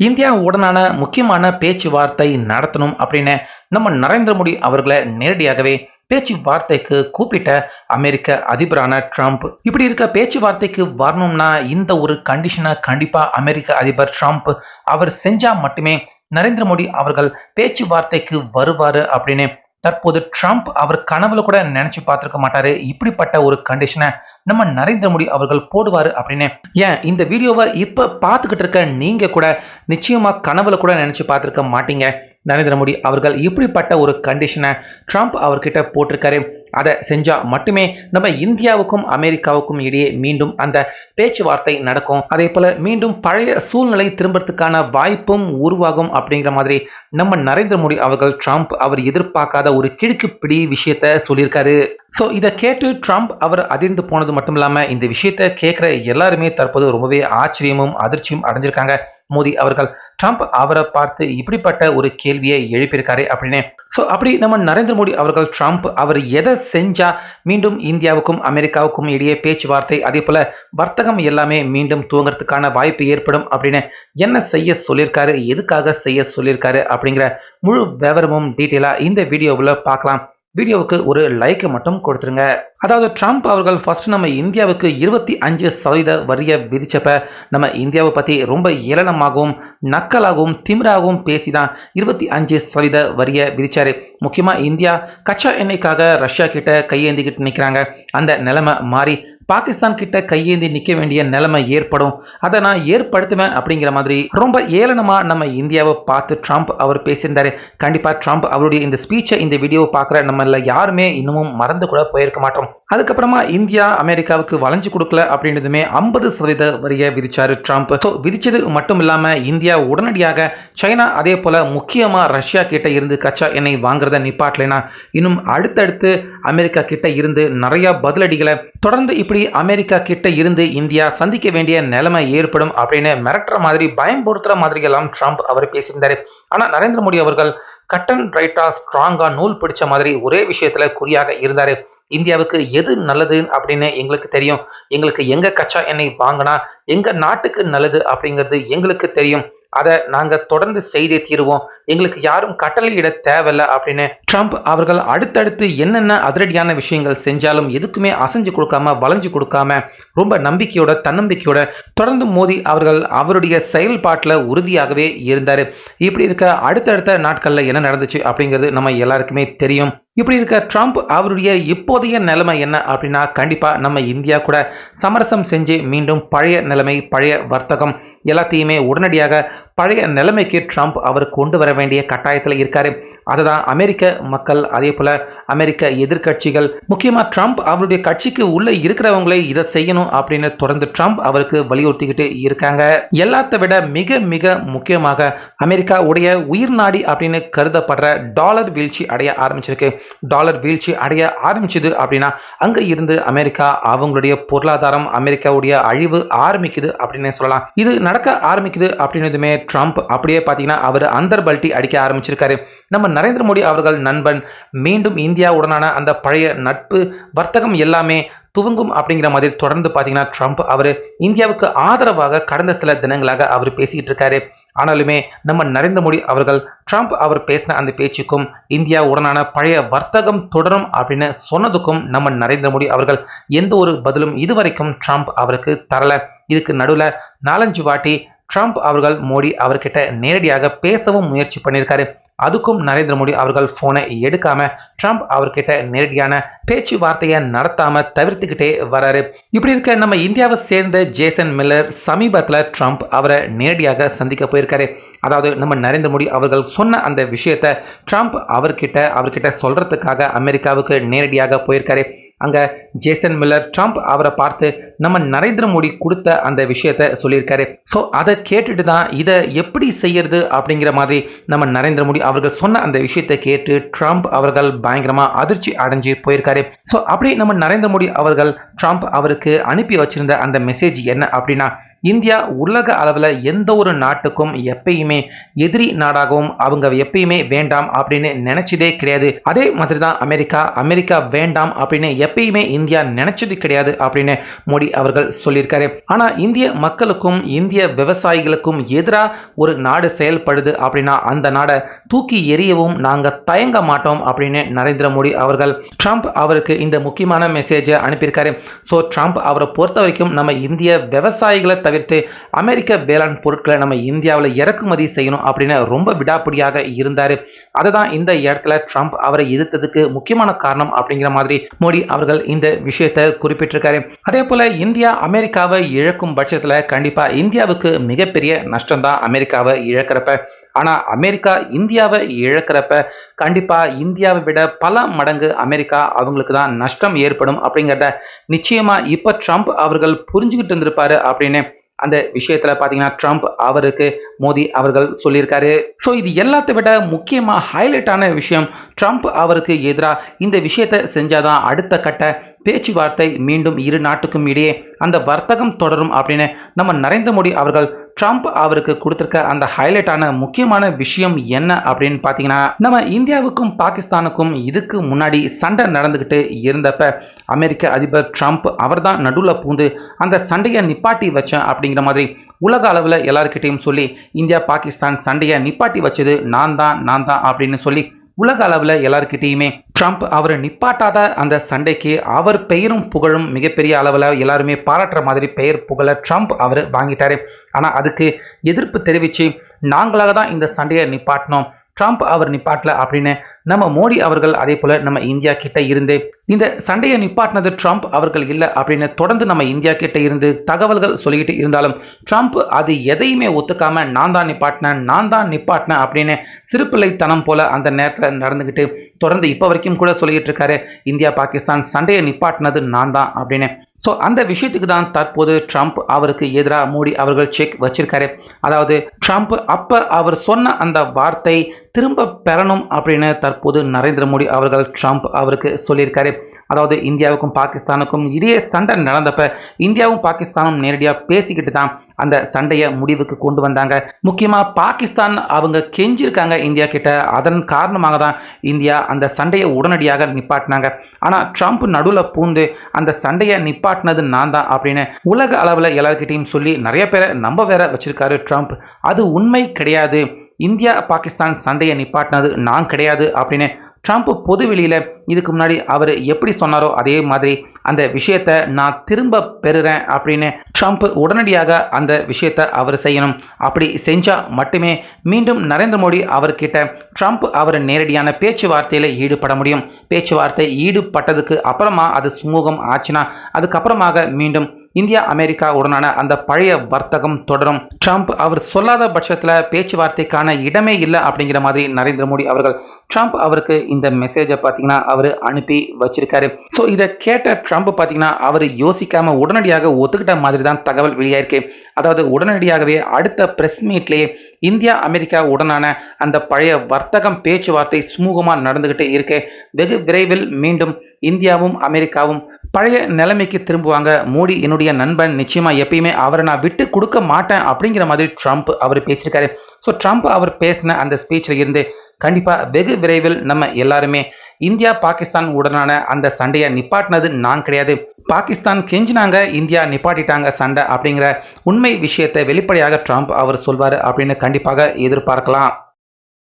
இந்தியாவுடனான முக்கியமான பேச்சுவார்த்தை நடத்தணும் அப்படின்னு நம்ம நரேந்திர மோடி அவர்களை நேரடியாகவே பேச்சுவார்த்தைக்கு கூப்பிட்ட அமெரிக்க அதிபரான ட்ரம்ப். இப்படி இருக்க பேச்சுவார்த்தைக்கு வரணும்னா இந்த ஒரு கண்டிஷனை கண்டிப்பா அமெரிக்க அதிபர் ட்ரம்ப் அவர் செஞ்சா மட்டுமே நரேந்திர மோடி அவர்கள் பேச்சுவார்த்தைக்கு வருவாரு அப்படின்னு தற்போது ட்ரம்ப் அவர் கனவுல கூட நினைச்சு பார்த்திருக்க மாட்டாரு. இப்படிப்பட்ட ஒரு கண்டிஷனை நம்ம நரேந்திர மோடி அவர்கள் போடுவாரு அப்படின்னு. ஏன்? இந்த வீடியோவை இப்ப பார்த்துக்கிட்டு இருக்க நீங்க கூட நிச்சயமா கனவுல கூட நினைச்சு பார்த்திருக்க மாட்டீங்க. நரேந்திர மோடி அவர்கள் இப்படிப்பட்ட ஒரு கண்டிஷனை ட்ரம்ப் அவர்கிட்ட போட்டிருக்காரு. அதை செஞ்சா மட்டுமே நம்ம இந்தியாவுக்கும் அமெரிக்காவுக்கும் இடையே மீண்டும் அந்த பேச்சுவார்த்தை நடக்கும். அதே போல மீண்டும் பழைய சூழ்நிலை திரும்பறதுக்கான வாய்ப்பும் உருவாகும் அப்படிங்கிற மாதிரி நம்ம நரேந்திர மோடி அவர்கள் ட்ரம்ப் அவர் எதிர்பார்க்காத ஒரு கிடுக்கு பிடி விஷயத்த சொல்லியிருக்காரு. ஸோ இதை கேட்டு ட்ரம்ப் அவர் அதிர்ந்து போனது மட்டும் இல்லாமல் இந்த விஷயத்த கேட்குற எல்லாருமே தற்போது ரொம்பவே ஆச்சரியமும் அதிர்ச்சியும் அடைஞ்சிருக்காங்க. மோடி அவர்கள். ட்ரம்ப் அவரை பார்த்து இப்படிப்பட்ட ஒரு கேள்வியை எழுப்பியிருக்காரு அப்படின்னு. ஸோ அப்படி நம்ம நரேந்திர மோடி அவர்கள் ட்ரம்ப் அவர் எதை செஞ்சா மீண்டும் இந்தியாவுக்கும் அமெரிக்காவுக்கும் இடையே பேச்சுவார்த்தை அதே போல வர்த்தகம் எல்லாமே மீண்டும் துவங்கறதுக்கான வாய்ப்பு ஏற்படும் அப்படின்னு. என்ன செய்ய சொல்லியிருக்காரு எதுக்காக செய்ய சொல்லியிருக்காரு அப்படிங்கிற முழு விவரமும் டீட்டெயிலாக இந்த வீடியோவில் பார்க்கலாம். வீடியோவுக்கு ஒரு லைக்கை மட்டும் கொடுத்துருங்க. அதாவது ட்ரம்ப் அவர்கள் ஃபர்ஸ்ட் நம்ம இந்தியாவுக்கு இருபத்தி அஞ்சு சதவீத வரியை விதிச்சப்ப நம்ம இந்தியாவை பற்றி ரொம்ப ஏளனமாகவும் நக்கலாகவும் திமிராகவும் பேசி தான் இருபத்தி அஞ்சு சதவீத வரியை விதிச்சாரு. முக்கியமாக இந்தியா கச்சா எண்ணெய்க்காக ரஷ்யா கிட்ட கையேந்திக்கிட்டு நிற்கிறாங்க அந்த நிலைமை மாறி பாகிஸ்தான் கிட்ட கையேந்தி நிற்க வேண்டிய நிலைமை ஏற்படும். அதை நான் ஏற்படுத்துவேன் அப்படிங்கிற மாதிரி ரொம்ப ஏளனமாக நம்ம இந்தியாவை பார்த்து ட்ரம்ப் அவர் பேசியிருந்தாரு. கண்டிப்பாக ட்ரம்ப் அவருடைய இந்த ஸ்பீச்சை இந்த வீடியோவை பார்க்குற நம்மள யாருமே இன்னமும் மறந்து கூட போயிருக்க மாட்டோம். அதுக்கப்புறமா இந்தியா அமெரிக்காவுக்கு வளைஞ்சு கொடுக்கல அப்படின்றதுமே ஐம்பது சதவீத வரிய விதிச்சாரு ட்ரம்ப். ஸோ விதிச்சது மட்டும் இல்லாமல் இந்தியா உடனடியாக சைனா அதே போல முக்கியமாக ரஷ்யா கிட்ட இருந்து கச்சா எண்ணெய் வாங்குறத நிப்பாட்டலைனா இன்னும் அடுத்தடுத்து அமெரிக்கா கிட்ட இருந்து நிறையா பதிலடிகளை தொடர்ந்து இப்படி அமெரிக்கா கிட்ட இருந்து இந்தியா சந்திக்க வேண்டிய நிலைமை ஏற்படும் அப்படின்னு மிரட்டுற மாதிரி பயம்படுத்துகிற மாதிரி எல்லாம் ட்ரம்ப் அவர் பேசியிருந்தாரு. ஆனா நரேந்திர மோடி அவர்கள் கட்டன் ரைட்டா ஸ்ட்ராங்கா நூல் பிடிச்ச மாதிரி ஒரே விஷயத்துல குறியாக இருந்தாரு. இந்தியாவுக்கு எது நல்லது அப்படின்னு எங்களுக்கு தெரியும். எங்களுக்கு எங்க கச்சா எண்ணெய் வாங்கினா எங்க நாட்டுக்கு நல்லது அப்படிங்கிறது எங்களுக்கு தெரியும். அதை நாங்க தொடர்ந்து செய்தே தீருவோம். எங்களுக்கு யாரும் கட்டளையிட தேவையில்ல அப்படின்னு ட்ரம்ப் அவர்கள் அடுத்தடுத்து என்னென்ன அதிரடியான விஷயங்கள் செஞ்சாலும் எதுக்குமே அசைஞ்சு கொடுக்காம வளைஞ்சு கொடுக்காம ரொம்ப நம்பிக்கையோட தன்னம்பிக்கையோட தொடர்ந்து மோதி அவர்கள் அவருடைய செயல்பாட்டில் உறுதியாகவே இருந்தார். இப்படி இருக்க அடுத்தடுத்த நாட்களில் என்ன நடந்துச்சு அப்படிங்கிறது நம்ம எல்லாருக்குமே தெரியும். இப்படி இருக்க ட்ரம்ப் அவருடைய இப்போதைய நிலைமை என்ன அப்படின்னா கண்டிப்பாக நம்ம இந்தியா கூட சமரசம் செஞ்சு மீண்டும் பழைய நிலைமை பழைய வர்த்தகம் எல்லாத்தையுமே உடனடியாக பழைய நிலைமைக்கு ட்ரம்ப் அவர் கொண்டு வர வேண்டிய கட்டாயத்தில் இருக்காரு. அதுதான் அமெரிக்க மக்கள். அதே போல அமெரிக்க எதிர்கட்சிகள் முக்கியமாக ட்ரம்ப் அவருடைய கட்சிக்கு உள்ள இருக்கிறவங்களே இதை செய்யணும் அப்படின்னு தொடர்ந்து ட்ரம்ப் அவருக்கு வலியுறுத்திக்கிட்டு இருக்காங்க. எல்லாத்த விட மிக மிக முக்கியமாக அமெரிக்கா உடைய உயிர் நாடி அப்படின்னு கருதப்படுற டாலர் வீழ்ச்சி அடைய ஆரம்பிச்சிருக்கு. டாலர் வீழ்ச்சி அடைய ஆரம்பிச்சது அப்படின்னா அங்க இருந்து அமெரிக்கா அவங்களுடைய பொருளாதாரம் அமெரிக்காவுடைய அழிவு ஆரம்பிக்குது அப்படின்னு சொல்லலாம். இது நடக்க ஆரம்பிக்குது அப்படின்னதுமே ட்ரம்ப் அப்படியே பார்த்தீங்கன்னா அவர் அந்தர் பல்ட்டி அடிக்க ஆரம்பிச்சிருக்காரு. நம்ம நரேந்திர மோடி அவர்கள் நண்பன் மீண்டும் இந்தியாவுடனான அந்த பழைய நட்பு வர்த்தகம் எல்லாமே துவங்கும் அப்படிங்கிற மாதிரி தொடர்ந்து பார்த்தீங்கன்னா ட்ரம்ப் அவர் இந்தியாவுக்கு ஆதரவாக கடந்த சில தினங்களாக அவர் பேசிக்கிட்டு இருக்காரு. ஆனாலுமே நம்ம நரேந்திர மோடி அவர்கள் ட்ரம்ப் அவர் பேசின அந்த பேச்சுக்கும் இந்தியா உடனான பழைய வர்த்தகம் தொடரும் அப்படின்னு சொன்னதுக்கும் நம்ம நரேந்திர மோடி அவர்கள் எந்த ஒரு பதிலும் இதுவரைக்கும் ட்ரம்ப் அவருக்கு தரல. இதுக்கு நடுவில் நாலஞ்சு வாட்டி ட்ரம்ப் அவர்கள் மோடி அவர்கிட்ட நேரடியாக பேசவும் முயற்சி பண்ணியிருக்காரு. அதுக்கும் நரேந்திர மோடி அவர்கள் போனை எடுக்காம ட்ரம்ப் அவர்கிட்ட நேரடியான பேச்சுவார்த்தையை நடத்தாம தவிர்த்துக்கிட்டே வராரு. இப்படி இருக்க நம்ம இந்தியாவை சேர்ந்த ஜேசன் மில்லர் சமீபத்தில் ட்ரம்ப் அவரை நேரடியாக சந்திக்க போயிருக்காரு. அதாவது நம்ம நரேந்திர மோடி அவர்கள் சொன்ன அந்த விஷயத்த ட்ரம்ப் அவர்கிட்ட அவர்கிட்ட சொல்றதுக்காக அமெரிக்காவுக்கு நேரடியாக போயிருக்காரு. அங்கே ஜேசன் மில்லர் ட்ரம்ப் அவரை பார்த்து நம்ம நரேந்திர மோடி கொடுத்த அந்த விஷயத்த சொல்லியிருக்காரு. ஸோ அதை கேட்டுட்டு தான் இதை எப்படி செய்யறது அப்படிங்கிற மாதிரி நம்ம நரேந்திர மோடி அவர்கள் சொன்ன அந்த விஷயத்தை கேட்டு ட்ரம்ப் அவர்கள் பயங்கரமாக அதிர்ச்சி அடைஞ்சு போயிருக்காரு. ஸோ அப்படி நம்ம நரேந்திர மோடி அவர்கள் ட்ரம்ப் அவருக்கு அனுப்பி வச்சிருந்த அந்த மெசேஜ் என்ன அப்படின்னா இந்தியா உலக அளவில் எந்த ஒரு நாட்டுக்கும் எப்பயுமே எதிரி நாடாகவும் அவங்க எப்பயுமே வேண்டாம் அப்படின்னு நினைச்சதே கிடையாது. அதே மாதிரி தான் அமெரிக்கா அமெரிக்கா வேண்டாம் அப்படின்னு எப்பயுமே இந்தியா நினைச்சது கிடையாது அப்படின்னு மோடி அவர்கள் சொல்லியிருக்காரு. ஆனால் இந்திய மக்களுக்கும் இந்திய விவசாயிகளுக்கும் எதிராக ஒரு நாடு செயல்படுது அப்படின்னா அந்த நாடை தூக்கி எறியவும் நாங்கள் தயங்க மாட்டோம் அப்படின்னு நரேந்திர மோடி அவர்கள் ட்ரம்ப் அவருக்கு இந்த முக்கியமான மெசேஜை அனுப்பியிருக்காரு. ஸோ ட்ரம்ப் அவரை பொறுத்த வரைக்கும் நம்ம இந்திய விவசாயிகளை தவிர்த்து அமெரிக்க வேளாண் பொருட்களை நம்ம இந்தியாவில் இறக்குமதி செய்யணும் அப்படின்னு ரொம்ப விடாப்பிடியாக இருந்தார். அதை தான் இந்த இடத்துல ட்ரம்ப் அவரை எதிர்த்ததுக்கு முக்கியமான காரணம் அப்படிங்கிற மாதிரி மோடி அவர்கள் இந்த விஷயத்தை குறிப்பிட்டிருக்காரு. அதே போல இந்தியா அமெரிக்காவை இழக்கும் பட்சத்தில் கண்டிப்பா இந்தியாவுக்கு மிகப்பெரிய நஷ்டம் தான் அமெரிக்காவை இழக்கிறப்ப. ஆனா அமெரிக்கா இந்தியாவை இழக்கிறப்ப கண்டிப்பா இந்தியாவை விட பல மடங்கு அமெரிக்கா அவங்களுக்கு தான் நஷ்டம் ஏற்படும் அப்படிங்கிறத நிச்சயமா இப்ப ட்ரம்ப் அவர்கள் புரிஞ்சுக்கிட்டு இருந்திருப்பாரு அப்படின்னு அந்த விஷயத்துல பாத்தீங்கன்னா ட்ரம்ப் அவருக்கு மோடி அவர்கள் சொல்லியிருக்காரு. ஸோ இது எல்லாத்தை விட முக்கியமா ஹைலைட்டான விஷயம் ட்ரம்ப் அவருக்கு எதிராக இந்த விஷயத்தை செஞ்சாதான் அடுத்த கட்ட பேச்சுவார்த்தை மீண்டும் இரு நாட்டுக்கும் இடையே அந்த வர்த்தகம் தொடரும் அப்படின்னு நம்ம நரேந்திர மோடி அவர்கள் ட்ரம்ப் அவருக்கு கொடுத்துருக்க அந்த ஹைலைட்டான முக்கியமான விஷயம் என்ன அப்படின்னு பார்த்தீங்கன்னா நம்ம இந்தியாவுக்கும் பாகிஸ்தானுக்கும் இதுக்கு முன்னாடி சண்டை நடந்துக்கிட்டு இருந்தப்ப அமெரிக்க அதிபர் ட்ரம்ப் அவர் தான் நடுவில் பூந்து அந்த சண்டையை நிப்பாட்டி வச்சேன் அப்படிங்கிற மாதிரி உலக அளவில் எல்லாருக்கிட்டையும் சொல்லி இந்தியா பாகிஸ்தான் சண்டையை நிப்பாட்டி வச்சது நான் தான் நான் தான் அப்படின்னு சொல்லி உலக அளவில் எல்லாருக்கிட்டேயுமே ட்ரம்ப் அவர் நிப்பாட்டாத அந்த சண்டைக்கு அவர் பெயரும் புகழும் மிகப்பெரிய அளவில் எல்லாருமே பாராட்டுற மாதிரி பெயர் புகழ ட்ரம்ப் அவர் வாங்கிட்டாரு. ஆனால் அதுக்கு எதிர்ப்பு தெரிவித்து நாங்களாக தான் இந்த சண்டையை நிப்பாட்டினோம். ட்ரம்ப் அவர் நிப்பாட்டல அப்படின்னு நம்ம மோடி அவர்கள் அதே போல நம்ம இந்தியா கிட்ட இருந்து இந்த சண்டையை நிப்பாட்டினது ட்ரம்ப் அவர்கள் இல்லை அப்படின்னு தொடர்ந்து நம்ம இந்தியா கிட்ட இருந்து தகவல்கள் சொல்லிக்கிட்டு இருந்தாலும் ட்ரம்ப் அது எதையுமே ஒத்துக்காம நான் தான் நிப்பாட்டினேன் நான் தான் நிப்பாட்டினேன் அப்படின்னு சிறுபிள்ளைத்தனம் போல அந்த நேரத்தில் நடந்துக்கிட்டு தொடர்ந்து இப்போ வரைக்கும் கூட சொல்லிக்கிட்டு இருக்காரு இந்தியா பாகிஸ்தான் சண்டையை நிப்பாட்டினது நான் தான் அப்படின்னு ஸோ அந்த விஷயத்துக்கு தான் தற்போது ட்ரம்ப் அவருக்கு எதிராக மோடி அவர்கள் செக் வச்சிருக்காரு. அதாவது ட்ரம்ப் அப்போ அவர் சொன்ன அந்த வார்த்தை திரும்ப பெறணும் அப்படின்னு தற்போது நரேந்திர மோடி அவர்கள் ட்ரம்ப் அவருக்கு சொல்லியிருக்காரு. அதாவது இந்தியாவுக்கும் பாகிஸ்தானுக்கும் இடையே சண்டை நடந்தப்ப இந்தியாவும் பாகிஸ்தானும் நேரடியாக பேசிக்கிட்டு தான் அந்த சண்டையை முடிவுக்கு கொண்டு வந்தாங்க. முக்கியமாக பாகிஸ்தான் அவங்க கெஞ்சிருக்காங்க இந்தியா கிட்ட. அதன் காரணமாக தான் இந்தியா அந்த சண்டையை உடனடியாக நிப்பாட்டினாங்க. ஆனால் ட்ரம்ப் நடுவில் பூந்து அந்த சண்டையை நிப்பாட்டினது நான் தான் அப்படின்னு உலக அளவில் எல்லாருக்கிட்டையும் சொல்லி நிறைய பேரை நம்ப வேற வச்சிருக்காரு ட்ரம்ப். அது உண்மை கிடையாது. இந்தியா பாகிஸ்தான் சண்டையை நிப்பாட்டினது நான் கிடையாது அப்படின்னு ட்ரம்ப் பொது வெளியில் இதுக்கு முன்னாடி அவர் எப்படி சொன்னாரோ அதே மாதிரி அந்த விஷயத்தை நான் திரும்ப பெறுறேன் அப்படின்னு ட்ரம்ப் உடனடியாக அந்த விஷயத்தை அவர் செய்யணும். அப்படி செஞ்சால் மட்டுமே மீண்டும் நரேந்திர மோடி அவர்கிட்ட ட்ரம்ப் அவர் நேரடியான பேச்சுவார்த்தையில் ஈடுபட முடியும். பேச்சுவார்த்தை ஈடுபட்டதுக்கு அப்புறமா அது சுமூகம் ஆச்சுன்னா அதுக்கப்புறமாக மீண்டும் இந்தியா அமெரிக்கா உடனான அந்த பழைய வர்த்தகம் தொடரும். ட்ரம்ப் அவர் சொல்லாத பட்சத்தில் பேச்சுவார்த்தைக்கான இடமே இல்லை அப்படிங்கிற மாதிரி நரேந்திர மோடி அவர்கள் ட்ரம்ப் அவருக்கு இந்த மெசேஜை பார்த்தீங்கன்னா அவர் அனுப்பி வச்சிருக்காரு. ஸோ இதை கேட்ட ட்ரம்ப் பார்த்தீங்கன்னா அவர் யோசிக்காம உடனடியாக ஒத்துக்கிட்ட மாதிரி தான் தகவல் வெளியாயிருக்கு. அதாவது உடனடியாகவே அடுத்த பிரஸ் மீட்லேயே இந்தியா அமெரிக்கா உடனான அந்த பழைய வர்த்தகம் பேச்சுவார்த்தை சுமூகமாக நடந்துக்கிட்டு இருக்கு. வெகு விரைவில் மீண்டும் இந்தியாவும் அமெரிக்காவும் பழைய நிலைமைக்கு திரும்புவாங்க. மோடி என்னுடைய நண்பன் நிச்சயமாக எப்பயுமே அவரை நான் விட்டு கொடுக்க மாட்டேன் அப்படிங்கிற மாதிரி ட்ரம்ப் அவர் பேசியிருக்காரு. ஸோ ட்ரம்ப் அவர் பேசின அந்த ஸ்பீச்சில் இருந்து கண்டிப்பாக வெகு விரைவில் நம்ம எல்லாருமே இந்தியா பாகிஸ்தான் உடனான அந்த சண்டையை நிப்பாட்டினது நான் கிடையாது. பாகிஸ்தான் கெஞ்சினாங்க இந்தியா நிப்பாட்டிட்டாங்க சண்டை அப்படிங்கிற உண்மை விஷயத்தை வெளிப்படையாக ட்ரம்ப் அவர் சொல்வார் அப்படின்னு கண்டிப்பாக எதிர்பார்க்கலாம்.